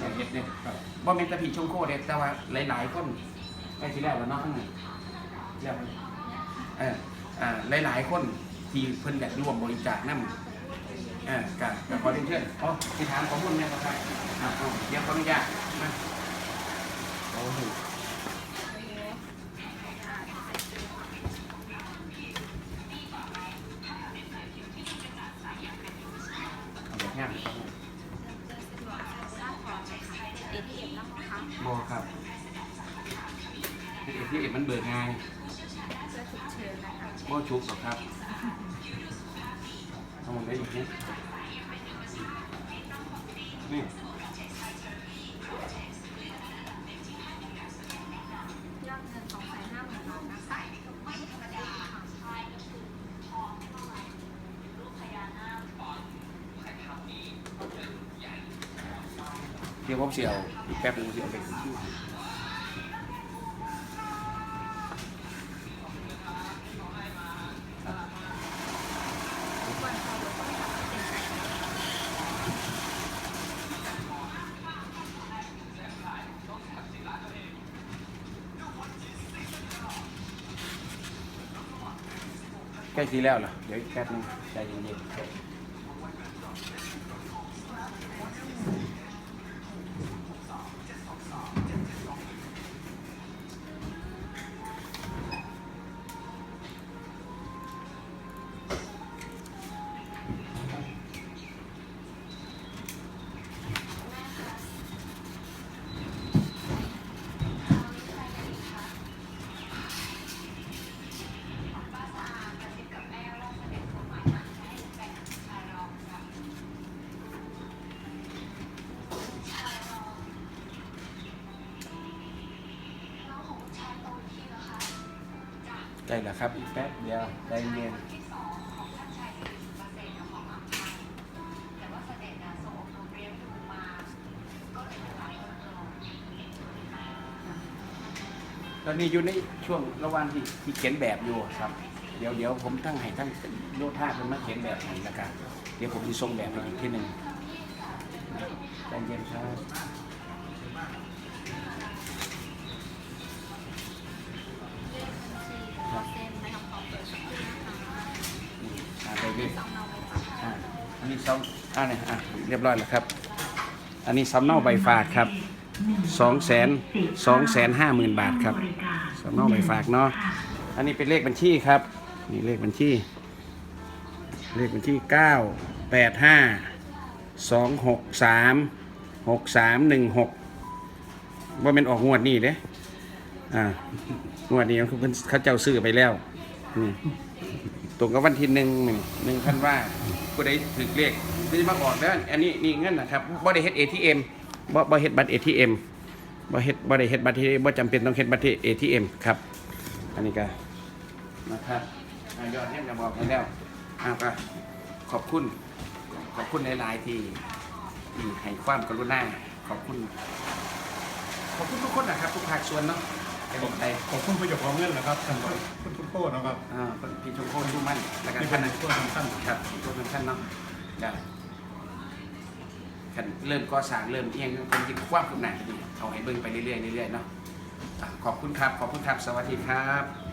อยากเฮ็ดเนี่ยบ่แม่นแต่พี่ชงโคเด็ดแต่ว่าหลายๆคนไอ้ที่แล้วแล้วเนาะข้างในแล้วเอออ่าหลายๆคนที่เพิ่นอยากร่วมบริจาคนำเออก็ก็ขอเรียนเชิญอ๋อสิถามข้อมูลแม่นบ่ครับอ่าเอเดี๋ยวขออนุญาตมาโอ้โห บอครับเอทีเอ็มมันเบิกง่ายเพื่อฉุกเฉินนะคะบ่ชุกหรอกครับทำมันได้อีกนิดนี่ เดี๋ยวผมเสียวอีกแป๊บนึงผม ใจแล้วครับ อีกแป๊บเดียวใจเย็นตอนนี้อยู่ในช่วงระหว่างที่ที่เขียนแบบอยู่ครับ เดี๋ยวเดี๋ยวผมทั้งให้ทั้งโยธาเป็นมาเขียนแบบให้แล้วกันเดี๋ยวผมจะส่งแบบไปอีกทีหนึ่งใจเย็นครับ อันนี้ซ้ำอ่าเนี่ยอะเรียบร้อยแล้วครับ อันนี้สำเนาใบฝากครับสองแสนสองแสนห้าหมื่นบาทครับสำเนาใบฝากเนาะอันนี้เป็นเลขบัญชีครับนี่เลขบัญชี เลขบัญชีเก้าแปดห้าสองหกสามหกสามหนึ่งหกว่าเป็นออกงวดนี้เด้อ่างวดนี้เขาเพิ่นเขาเจ้าซื้อไปแล้ว นี่ตรงกับวันที่หนึ่งนี่หนึ่งพันว่าผู้ใดถือเลขไม่ได้มาออกแล้วอันนี้นี่เงินนะครับบ่ได้เฮ็ด ATM บ่บ่เฮ็ดบัตร ATM บ่เฮ็ดบ่ได้เฮ็ดบัตร ATM บ่จำเป็นต้องเฮ็ดบัตร ATM ครับ อันนี้ก็นะครับยอดเงินก็บอกไปแล้วอาก็ขอบคุณขอบคุณในลน์ที่ที่ให้ความกรุณาขอบคุณ ขอบคุณทุกคนนะครับทุกภาคส่วนเนาะ ให้ผมไปขอบคุณผู้เจ้าของเงินนะครับท่านคุณทุกโต้นะครับอ่าพี่ชมโคนทุกมั่นและกันที่ท่าเป็นนนะผู้สำคัญครับทุกท่านเนาะจะขันเริ่มก่อสร้างเริ่มเอียงผมคิดความคืบหน้าดีเอาให้เบิ่งไปเรื่อยๆเรื่อยๆเนาะอะขอบคุณครับ ขอบคุณครับ สวัสดีครับ